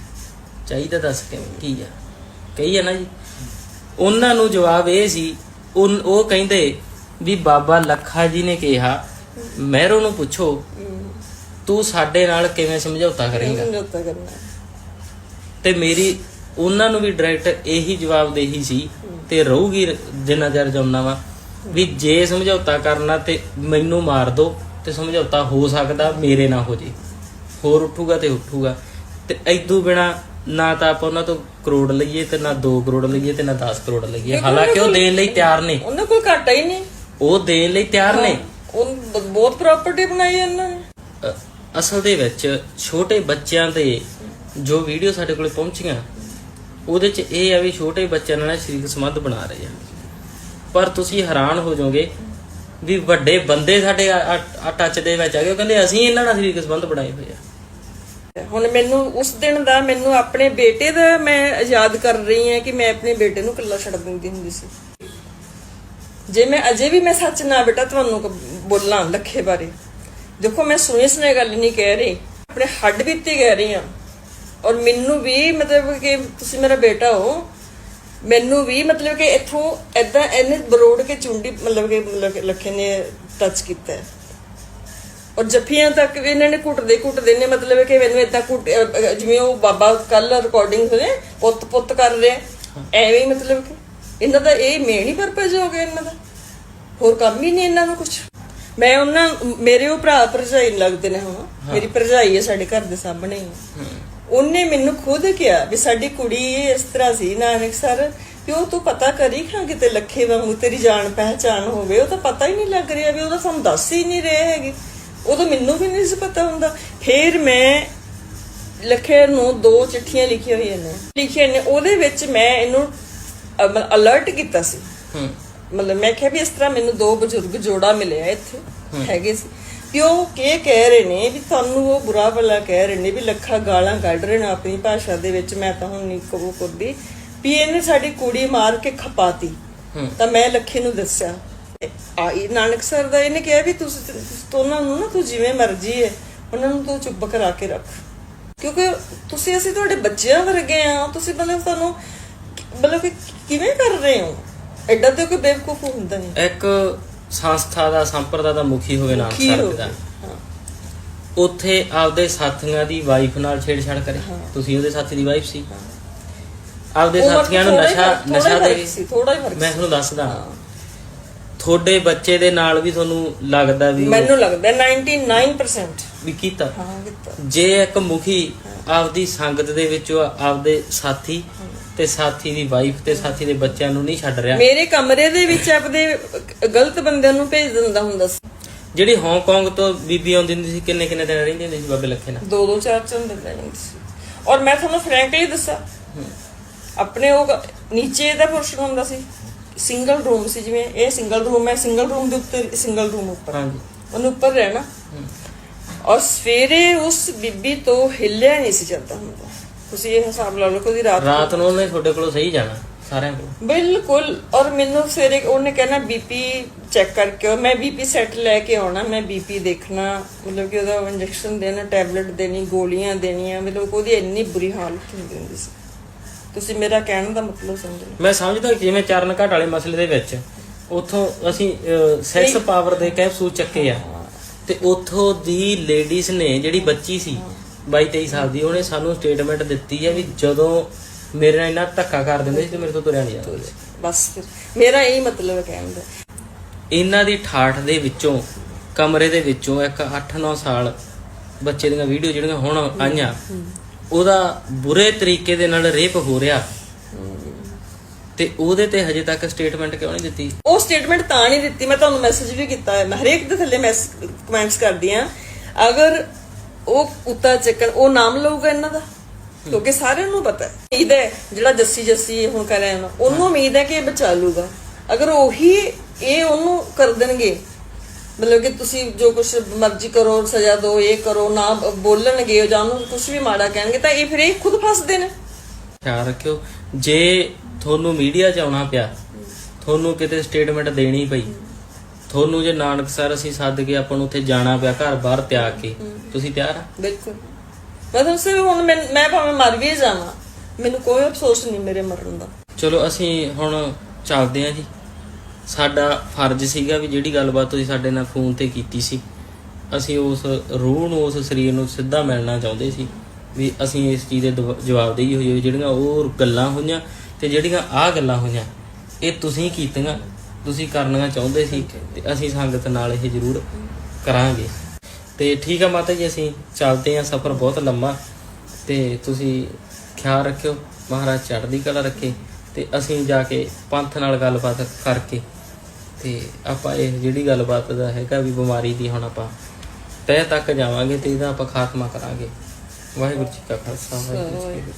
ਚਾਹੀਦਾ ਦੱਸ ਕਿਵੇਂ? ਕੀ ਆ। ਕਹੀ ਆ ਨਾ ਜੀ। ਉਹਨਾਂ ਨੂੰ ਜਵਾਬ ਇਹ ਸੀ ਉਨ- ਉਹ ਕਹਿੰਦੇ ਵੀ ਬਾਬਾ ਲੱਖਾ ਜੀ ਨੇ ਕਿਹਾ ਮਹਿਰੋ ਨੂੰ ਪੁੱਛੋ ਤੂੰ ਸਾਡੇ ਨਾਲ ਕਿਵੇਂ ਸਮਝੌਤਾ ਕਰੇਂਗਾ? ਸਮਝੌਤਾ ਕਰਨਾ। ਤੇ ਮੇਰੀ ਉਹਨਾਂ ਨੂੰ ਵੀ ਡਾਇਰੈਕਟ ਇਹੀ ਜਵਾਬ ਦੇਹੀ ਸੀ ਤੇ ਰਹੂਗੀ ਜਿੰਨਾ ਚਿਰ ਜਮਨਾ ਵਾ ਵੀ ਜੇ ਸਮਝੌਤਾ ਕਰਨਾ ਤੇ ਮੈਨੂੰ ਮਾਰ ਦੋ ਤੇ ਸਮਝੌਤਾ ਹੋ ਸਕਦਾ ਮੇਰੇ ਨਾਲ ਹੋ ਜੇ। ਹੋਰ ਉੱਠੂਗਾ ਤੇ ਉੱਠੂਗਾ। ਤੇ ਐਦੂ ਬਿਨਾ ਨਾ ਤਾਂ ਆਪਾਂ ਉਹਨਾਂ ਤੋਂ ਕਰੋੜ ਲਈਏ ਤੇ ਨਾ 2 ਕਰੋੜ ਲਈਏ ਤੇ ਨਾ 10 ਕਰੋੜ ਲਈਏ। ਹਾਲਾਂਕਿ ਉਹ ਦੇਣ ਲਈ ਤਿਆਰ ਨੇ। ਉਹਨਾਂ ਕੋਲ ਘਾਟਾ ਹੀ ਨਹੀਂ। ਉਹ ਦੇਣ ਲਈ ਤਿਆਰ ਨੇ। ਉਹ ਬਹੁਤ ਪ੍ਰਾਪਰਟੀ ਬਣਾਈ ਹੈ ਉਹਨਾਂ ਨੇ। ਅਸਲ ਦੇ ਵਿੱਚ ਛੋਟੇ ਬੱਚਿਆਂ ਦੇ ਜੋ ਵੀਡੀਓ ਸਾਡੇ ਕੋਲ ਪਹੁੰਚੀਆਂ ਉਹਦੇ ਚ ਇਹ ਆ ਵੀ ਛੋਟੇ ਬੱਚਿਆਂ ਨਾਲ ਸ਼ਰੀਕ ਸੰਬੰਧ ਬਣਾ ਰਹੇ ਆ। ਪਰ ਤੁਸੀਂ ਹੈਰਾਨ ਹੋ ਜਾਓਗੇ ਵੀ ਵੱਡੇ ਬੰਦੇ ਸਾਡੇ ਟੱਚ ਦੇ ਵਿੱਚ ਆ ਗਏ ਉਹ ਕਹਿੰਦੇ ਅਸੀਂ ਇਹਨਾਂ ਨਾਲ ਸ਼ਰੀਕ ਸੰਬੰਧ ਬਣਾਏ ਹੋਏ ਆ। ਹੁਣ ਮੈਨੂੰ ਉਸ ਦਿਨ ਦਾ ਮੈਨੂੰ ਆਪਣੇ ਬੇਟੇ ਦਾ ਮੈਂ ਯਾਦ ਕਰ ਰਹੀ ਹਾਂ ਕਿ ਮੈਂ ਆਪਣੇ ਬੇਟੇ ਨੂੰ ਇਕੱਲਾ ਛੱਡ ਦਿੰਦੀ ਹੁੰਦੀ ਸੀ। ਜੇ ਮੈਂ ਅਜੇ ਵੀ ਮੈਂ ਸੱਚ ਨਾ ਬੇਟਾ, ਤੁਹਾਨੂੰ ਬੋਲਾਂ ਲੱਖੇ ਬਾਰੇ। ਦੇਖੋ, ਮੈਂ ਸੁਣੀ ਸੁਣੀ ਗੱਲ ਨਹੀਂ ਕਹਿ ਰਹੀ, ਆਪਣੇ ਹੱਡ ਬੀਤੇ ਕਹਿ ਰਹੀ ਹਾਂ। ਔਰ ਮੈਨੂੰ ਵੀ ਮਤਲਬ ਕਿ ਤੁਸੀਂ ਮੇਰਾ ਬੇਟਾ ਹੋ, ਮੈਨੂੰ ਵੀ ਮਤਲਬ ਕਿ ਇਥੋਂ ਐਦਾਂ ਇਹਨੇ ਬਰੋੜ ਕੇ ਚੁੰਡੀ ਮਤਲਬ ਕਿ ਮਤਲਬ ਲੱਖੇ ਨੇ ਟੱਚ ਕੀਤਾ ਔਰ ਜੱਫੀਆਂ ਤੱਕ ਵੀ ਇਹਨਾਂ ਨੇ ਕੁੱਟਦੇ ਕੁੱਟਦੇ ਨੇ ਮਤਲਬ ਕਿ ਮੈਨੂੰ ਇਦਾਂ ਕੁੱਟ ਜਿਵੇਂ ਉਹ ਬਾਬਾ ਕੱਲ ਰਿਕਾਰਡਿੰਗ ਹੋਏ ਪੁੱਤ ਪੁੱਤ ਕਰ ਰਿਹਾ। ਐਵੇਂ ਹੀ ਮਤਲਬ ਕਿ ਇਹਨਾਂ ਦਾ ਇਹ ਮੇਨ ਹੀ ਪਰਪਸ ਹੋ ਗਿਆ ਇਹਨਾਂ ਦਾ। ਹੋਰ ਕੰਮ ਹੀ ਨਹੀਂ ਇਹਨਾਂ ਨੂੰ ਕੁਝ ਮੈਂ ਉਹਨਾਂ ਮੇਰੇ ਉਹ ਭਰਾ ਭਰਜਾਈ ਲੱਗਦੇ ਨੇ ਹੁਣ। ਮੇਰੀ ਭਰਜਾਈ ਹੈ ਸਾਡੇ ਘਰ ਦੇ ਸਾਹਮਣੇ। ਹੀ। ਉਹਨੇ ਮੈਨੂੰ ਖੁਦ ਕਿਹਾ ਵੀ ਸਾਡੀ ਕੁੜੀ ਇਸ ਤਰ੍ਹਾਂ ਸੀ ਨਾਨਕ ਸਰ ਕਿ ਉਹ ਤੂੰ ਪਤਾ ਕਰੀ ਖਾਂ ਕਿਤੇ ਲੱਖੇ ਵਾਂਗੂ ਤੇਰੀ ਜਾਣ ਪਹਿਚਾਨ ਹੋਵੇ ਉਹ ਤਾਂ ਪਤਾ ਹੀ ਨਹੀਂ ਲੱਗ ਰਿਹਾ ਵੀ ਉਹਦਾ ਸਾਨੂੰ ਦੱਸ ਹੀ ਨਹੀਂ ਰਹੇ ਹੈਗੇ। ਉਦੋਂ ਮੈਨੂੰ ਵੀ ਨਹੀਂ ਸੀ ਪਤਾ ਹੁੰਦਾ। ਫਿਰ ਮੈਂ ਲੱਖੇ ਨੂੰ ਦੋ ਚਿੱਠੀਆਂ ਲਿਖੀਆਂ ਹੋਈਆਂ ਨੇ। ਲਿਖੀਆਂ ਨੇ ਉਹਦੇ ਵਿੱਚ ਮੈਂ ਇਹਨੂੰ ਅਲਰਟ ਕੀਤਾ ਸੀ। ਮਤਲਬ ਮੈਂ ਕਿਹਾ ਵੀ ਇਸ ਤਰ੍ਹਾਂ ਮੈਨੂੰ ਦੋ ਬਜ਼ੁਰਗ ਜੋੜਾ ਮਿਲਿਆ ਇੱਥੇ ਹੈਗੇ ਸੀ। ਉਹ ਕੀ ਕਹਿ ਰਹੇ ਨੇ ਵੀ ਤੁਹਾਨੂੰ ਉਹ ਬੁਰਾ ਭਲਾ ਕਹਿ ਰਹੇ ਨੇ ਵੀ ਲੱਖਾਂ ਗਾਲਾਂ ਕੱਢ ਰਹੇ ਨੇ ਆਪਣੀ ਭਾਸ਼ਾ ਦੇ ਵਿੱਚ ਮੈਂ ਤਾਂ ਹੁਣ ਨਹੀਂ ਕਬੂ ਕਰਦੀ। ਵੀ ਇਹਨੇ ਸਾਡੀ ਕੁੜੀ ਮਾਰ ਕੇ ਖਪਾਤੀ। ਤਾਂ ਮੈਂ ਲੱਖੇ ਨੂੰ ਦੱਸਿਆ। ਆਈ ਨਾਨਕ ਸਰ ਦਾ ਇਹਨੇ ਕਿਹਾ ਵੀ ਤੁਸੀਂ ਦੋਨਾਂ ਨੂੰ ਨਾ ਤੂੰ ਜਿਵੇਂ ਮਰਜ਼ੀ ਹੈ ਉਹਨਾਂ ਨੂੰ ਤੂੰ ਚੁੱਪ ਕਰਾ ਕੇ ਰੱਖ। ਕਿਉਂਕਿ ਤੁਸੀਂ ਅਸੀਂ ਤੁਹਾਡੇ ਬੱਚਿਆਂ ਵਰਗੇ ਆ ਤੁਸੀਂ ਮਤਲਬ ਤੁਹਾਨੂੰ ਮਤਲਬ ਕਿ ਕਿਵੇਂ ਕਰ ਰਹੇ ਹੋ? ਐਡਾ ਤੇ ਕੋਈ ਬੇਵਕੂਫ ਹੁੰਦਾ ਨਹੀਂ। ਇੱਕ ਸੰਸਥਾ ਦਾ ਸੰਪਰਦਾ ਦਾ ਮੁਖੀ ਹੋਵੇ ਨਾਨਕ ਕੀ ਸਰ ਹੋ। ਦਾ ਉੱਥੇ ਆਪਦੇ ਸਾਥੀਆਂ ਦੀ ਵਾਈਫ ਨਾਲ ਛੇੜਛਾੜ ਕਰੇ। ਤੁਸੀਂ ਉਹਦੇ ਸਾਥੀ ਦੀ ਵਾਈਫ ਸੀ। ਆਪਦੇ ਸਾਥੀਆਂ ਨੂੰ ਨਸ਼ਾ ਨਸ਼ਾ ਦੇ ਹੀ ਫ਼ਰਕ ਮੈਂ। ਤੁਹਾਨੂੰ ਦੱਸਦਾ। ਤੁਹਾਡੇ ਬੱਚੇ ਦੇ ਨਾਲ ਵੀ ਤੁਹਾਨੂੰ ਲੱਗਦਾ ਵੀ ਮੈਨੂੰ ਲੱਗਦਾ 99% ਵੀ ਕੀਤਾ। ਹਾਂ ਕੀਤਾ। ਜੇ ਇੱਕ ਮੁਖੀ ਆਪਦੀ ਸੰਗਤ ਦੇ ਵਿੱਚੋਂ ਆਪਦੇ ਸਾਥੀ ਤੇ ਸਾਥੀ ਦੀ ਵਾਈਫ ਤੇ ਸਾਥੀ ਦੇ ਬੱਚਿਆਂ ਨੂੰ ਨਹੀਂ ਛੱਡ ਰਿਹਾ। ਮੇਰੇ ਕਮਰੇ ਦੇ ਵਿੱਚ ਆਪਦੇ ਗਲਤ ਬੰਦਿਆਂ ਨੂੰ ਭੇਜ ਦਿੰਦਾ ਹੁੰਦਾ ਸੀ। ਜਿਹੜੀ ਹਾਂਗਕਾਂਗ ਤੋਂ ਬੀਬੀ ਆਉਂਦੀ ਹੁੰਦੀ ਸੀ ਕਿੰਨੇ ਕਿੰਨੇ ਦਿਨ ਰਹਿੰਦੀ ਹੁੰਦੀ ਸੀ ਬਾਬੇ ਲੱਖੇ ਨਾਲ? ਦੋ ਦੋ ਚਾਰ ਚਾਰ ਰਹਿੰਦੇ ਸੀ। ਔਰ ਮੈਂ ਤੁਹਾਨੂੰ ਫ੍ਰੈਂਕਲੀ ਦੱਸਾਂ ਆਪਣੇ ਉਹ ਨੀਚੇ ਦਾ ਪੋਰਸ਼ਨ ਹੁੰਦਾ ਸੀ। ਸਿੰਗਲ ਰੂਮ ਸੀ ਜਿਵੇਂ ਇਹ ਸਿੰਗਲ ਰੂਮ ਹੈ ਸਿੰਗਲ ਰੂਮ ਦੇ ਉੱਤੇ ਸਿੰਗਲ ਰੂਮ ਉੱਪਰ। ਹਾਂਜੀ। ਉਹਨੂੰ ਉੱਪਰ ਰਹਿਣਾ। ਔਰ ਸਵੇਰੇ ਉਸ ਬੀਬੀ ਤੋਂ ਹਿੱਲਿਆ ਨਹੀਂ ਸੀ ਜਾਂਦਾ ਹੁੰਦਾ ਤੁਸੀਂ ਇਹ ਹਿਸਾਬ ਲਾ ਲਓ ਕਿ ਉਹਦੀ ਰਾਤ ਰਾਤ ਨੂੰ ਉਹਨੇ ਤੁਹਾਡੇ ਕੋਲੋਂ ਸਹੀ ਜਾਣਾ ਸਾਰਿਆਂ ਕੋਲ। ਬਿਲਕੁਲ। ਔਰ ਮੈਨੂੰ ਸਵੇਰੇ ਉਹਨੇ ਕਹਿਣਾ ਬੀਪੀ ਚੈੱਕ ਕਰਕੇ ਆਓ। ਮੈਂ ਬੀਪੀ ਸੈੱਟ ਲੈ ਕੇ ਆਉਣਾ ਮੈਂ ਬੀਪੀ ਦੇਖਣਾ। ਮਤਲਬ ਕਿ ਉਹਦਾ ਇੰਜੈਕਸ਼ਨ ਦੇਣਾ ਟੈਬਲੇਟ ਦੇਣੀ ਗੋਲੀਆਂ ਦੇਣੀਆਂ। ਮਤਲਬ ਉਹਦੀ ਇੰਨੀ ਬੁਰੀ ਹਾਲਤ ਹੁੰਦੀ ਹੁੰਦੀ ਸੀ। ਤੁਸੀਂ ਮੇਰਾ ਕਹਿਣ ਦਾ ਮਤਲਬ ਸਮਝੋ ਮੈਂ ਸਮਝਦਾ ਕਿ ਜਿਵੇਂ ਚਰਨ ਘਾਟ ਵਾਲੇ ਮਸਲੇ ਦੇ ਵਿੱਚ ਉਥੋਂ ਅਸੀਂ ਸੈਕਸ ਪਾਵਰ ਦੇ ਕੈਪਸੂਲ ਚੱਕੇ ਆ। ਤੇ ਉਥੋਂ ਦੀ ਲੇਡੀਜ਼ ਨੇ ਜਿਹੜੀ ਬੱਚੀ ਸੀ 22 23 ਸਾਲ ਦੀ ਉਹਨੇ ਸਾਨੂੰ ਸਟੇਟਮੈਂਟ ਦਿੱਤੀ ਹੈ ਵੀ ਜਦੋਂ ਮੇਰੇ ਨਾਲ ਇੰਨਾ ਧੱਕਾ ਕਰ ਦਿੰਦੇ ਸੀ ਤੇ ਮੇਰੇ ਤੋਂ ਤੁਰਿਆ ਨਹੀਂ ਜਾਂਦਾ। ਸੀ। ਬਸ ਫਿਰ। ਮੇਰਾ ਇਹ ਮਤਲਬ ਹੈ ਕਹਿਣ ਦਾ। ਇਹਨਾਂ ਦੀ ਠਾਠ ਦੇ ਵਿੱਚੋਂ ਕਮਰੇ ਦੇ ਵਿੱਚੋਂ ਇੱਕ 8-9 ਸਾਲ ਬੱਚੇ ਦੀਆਂ ਵੀਡੀਓ ਜਿਹੜੀਆਂ ਹੁਣ ਆਈਆਂ ਉਹਦਾ ਬੁਰੇ ਤਰੀਕੇ ਦੇ ਨਾਲ ਰੇਪ ਹੋ ਰਿਹਾ। ਤੇ ਉਹਦੇ ਤੇ ਹਜੇ ਤੱਕ ਸਟੇਟਮੈਂਟ ਕਿਉਂ ਨਹੀਂ ਦਿੱਤੀ? ਉਹ ਸਟੇਟਮੈਂਟ ਤਾਂ ਨਹੀਂ ਦਿੱਤੀ ਮੈਂ ਤੁਹਾਨੂੰ ਮੈਸੇਜ ਵੀ ਕੀਤਾ ਹੈ। ਮੈਂ ਹਰੇਕ ਦੇ ਥੱਲੇ ਮੈਸ ਕਮੈਂਟਸ ਕਰਦੀ ਆ ਅਗਰ ਉਹ ਕੁੱਤਾ ਚੱਕਣ ਉਹ ਨਾਮ ਲਊਗਾ ਇਹਨਾਂ ਦਾ? ਕਿਉਂਕਿ ਸਾਰਿਆਂ ਨੂੰ ਪਤਾ ਹੈ। ਉਮੀਦ ਹੈ ਜਿਹੜਾ ਜੱਸੀ ਜੱਸੀ ਹੁਣ ਕਰ ਰਿਹਾ ਉਹਨੂੰ ਉਮੀਦ ਹੈ ਕਿ ਇਹ ਬਚਾ ਲੂਗਾ ਅਗਰ ਉਹੀ ਇਹ ਉਹਨੂੰ ਕਰ ਦੇਣਗੇ ਮਤਲਬ ਕਿ ਤੁਸੀਂ ਜੋ ਕੁਝ ਮਰਜ਼ੀ ਕਰੋ ਸਜ਼ਾ ਦਿਓ ਇਹ ਕਰੋ ਨਾ ਬੋਲਣਗੇ ਜਾਂ ਉਹਨੂੰ ਕੁਝ ਵੀ ਮਾੜਾ ਕਹਿਣਗੇ ਤਾਂ ਇਹ ਫਿਰ ਇਹ ਖੁਦ ਫਸਦੇ ਨੇ। ਖਿਆਲ ਰੱਖਿਓ ਜੇ ਤੁਹਾਨੂੰ ਮੀਡੀਆ 'ਚ ਆਉਣਾ ਪਿਆ ਤੁਹਾਨੂੰ ਕਿਤੇ ਸਟੇਟਮੈਂਟ ਦੇਣੀ ਪਈ ਤੁਹਾਨੂੰ ਜੇ ਨਾਨਕ ਸਰ ਅਸੀਂ ਸੱਦ ਕੇ ਆਪਾਂ ਨੂੰ ਉੱਥੇ ਜਾਣਾ ਪਿਆ ਘਰ ਬਾਹਰ ਤਿਆਗ ਕੇ ਤੁਸੀਂ ਤਿਆਰ ਆ? ਬਿਲਕੁਲ। ਮੈਂ ਤੁਹਾਨੂੰ ਸਿਰ ਹੁਣ ਮੈਂ ਮੈਂ ਭਾਵੇਂ ਮਰ ਵੀ ਜਾਵਾਂ ਮੈਨੂੰ ਕੋਈ ਅਫਸੋਸ ਨਹੀਂ ਮੇਰੇ ਮਰਨ ਦਾ। ਚਲੋ ਅਸੀਂ ਹੁਣ ਚੱਲਦੇ ਹਾਂ ਜੀ। ਸਾਡਾ ਫਰਜ਼ ਸੀਗਾ ਵੀ ਜਿਹੜੀ ਗੱਲਬਾਤ ਤੁਸੀਂ ਸਾਡੇ ਨਾਲ ਫੋਨ ਤੇ ਕੀਤੀ ਸੀ ਅਸੀਂ ਉਸ ਰੂਹ ਨੂੰ ਉਸ ਸਰੀਰ ਨੂੰ ਸਿੱਧਾ ਮਿਲਣਾ ਚਾਹੁੰਦੇ ਸੀ ਵੀ ਅਸੀਂ ਇਸ ਚੀਜ਼ ਦੇ ਦਵ- ਜਵਾਬਦੇਹੀ ਹੋਈ ਜਿਹੜੀਆਂ ਉਹ ਗੱਲਾਂ ਹੋਈਆਂ ਤੇ ਜਿਹੜੀਆਂ ਆਹ ਗੱਲਾਂ ਹੋਈਆਂ ਇਹ ਤੁਸੀਂ ਕੀਤੀਆਂ ਤੁਸੀਂ ਕਰਨੀਆਂ ਚਾਹੁੰਦੇ ਸੀ ਤੇ ਅਸੀਂ ਸੰਗਤ ਨਾਲ ਇਹ ਜ਼ਰੂਰ ਕਰਾਂਗੇ। ਤੇ ਠੀਕ ਆ ਮਾਤਾ ਜੀ ਅਸੀਂ ਚੱਲਦੇ ਹਾਂ ਸਫ਼ਰ ਬਹੁਤ ਲੰਮਾ ਤੇ ਤੁਸੀਂ ਖਿਆਲ ਰੱਖਿਓ ਮਹਾਰਾਜ ਚੜ੍ਹਦੀ ਕਲਾ ਰੱਖੇ। ਤੇ ਅਸੀਂ ਜਾ ਕੇ ਪੰਥ ਨਾਲ ਗੱਲਬਾਤ ਕਰਕੇ ਤੇ ਆਪਾਂ ਇਹ ਜਿਹੜੀ ਗੱਲਬਾਤ ਦਾ ਹੈਗਾ ਵੀ ਬਿਮਾਰੀ ਦੀ ਹੁਣ ਆਪਾਂ ਤਹਿ ਤੱਕ ਜਾਵਾਂਗੇ ਤੇ ਇਹਦਾ ਆਪਾਂ ਖਾਤਮਾ ਕਰਾਂਗੇ। ਵਾਹਿਗੁਰੂ ਜੀ ਕਾ ਖਾਲਸਾ ਵਾਹਿਗੁਰੂ ਜੀ ਕੀ ਫਤਿਹ।